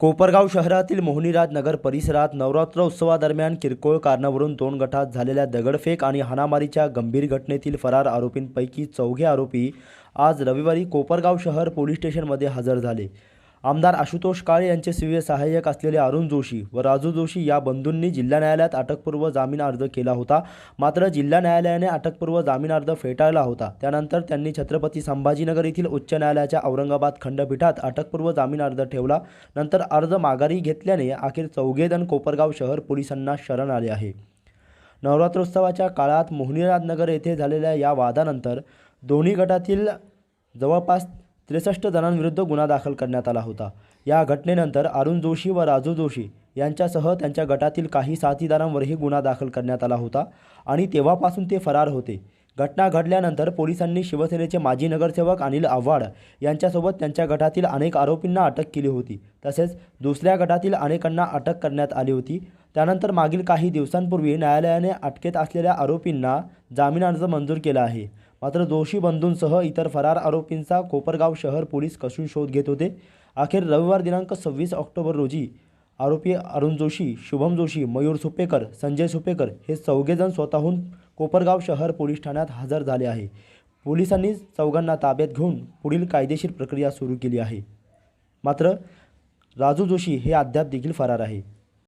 कोपरगाव शहरातील मोहनीराज नगर परिसरात नवरात्र उत्सवादरम्यान किरकोळ कारणावरून दोन गटात झालेल्या दगडफेक आणि हाणामारीच्या गंभीर घटनेतील फरार आरोपींपैकी चौघे आरोपी आज रविवारी कोपरगाव शहर पोलीस स्टेशनमध्ये हजर झाले. आमदार आशुतोष काळे यांचे स्वीय सहाय्यक असलेले अरुण जोशी व राजू जोशी या बंधूंनी जिल्हा न्यायालयात अटकपूर्व जामीन अर्ज केला होता. मात्र जिल्हा न्यायालयाने अटकपूर्व जामीन अर्ज फेटाळला होता. त्यानंतर त्यांनी छत्रपती संभाजीनगर येथील उच्च न्यायालयाच्या औरंगाबाद खंडपीठात अटकपूर्व जामीन अर्ज ठेवला. नंतर अर्ज माघारी घेतल्याने अखेर चौघेजण कोपरगाव शहर पोलिसांना शरण आले आहे. नवरात्रोत्सवाच्या काळात मोहनीराजनगर येथे झालेल्या या वादानंतर दोन्ही गटातील जवळपास त्रेसष्ट जणांविरुद्ध गुन्हा दाखल करण्यात आला होता. या घटनेनंतर अरुण जोशी व राजू जोशी यांच्यासह त्यांच्या गटातील काही साथीदारांवरही गुन्हा दाखल करण्यात आला होता आणि तेव्हापासून ते फरार होते. घटना घडल्यानंतर पोलिसांनी शिवसेनेचे माजी नगरसेवक अनिल आव्हाड यांच्यासोबत त्यांच्या गटातील अनेक आरोपींना अटक केली होती. तसेच दुसऱ्या गटातील अनेकांना अटक करण्यात आली होती. त्यानंतर मागील काही दिवसांपूर्वी न्यायालयाने अटकेत असलेल्या आरोपींना जामीन अर्ज मंजूर केला आहे. मात्र दोषी बंधूंसह इतर फरार आरोपींचा कोपरगाव शहर पोलीस कसून शोध घेत होते. अखेर रविवार दिनांक सव्वीस ऑक्टोबर रोजी आरोपी अरुण जोशी शुभम जोशी मयूर सुपेकर संजय सुपेकर हे चौघेजण स्वतःहून कोपरगाव शहर पोलीस ठाण्यात हजर झाले आहे. पोलिसांनी चौघांना ताब्यात घेऊन पुढील कायदेशीर प्रक्रिया सुरू केली आहे. मात्र राजू जोशी हे अद्याप देखील फरार आहे.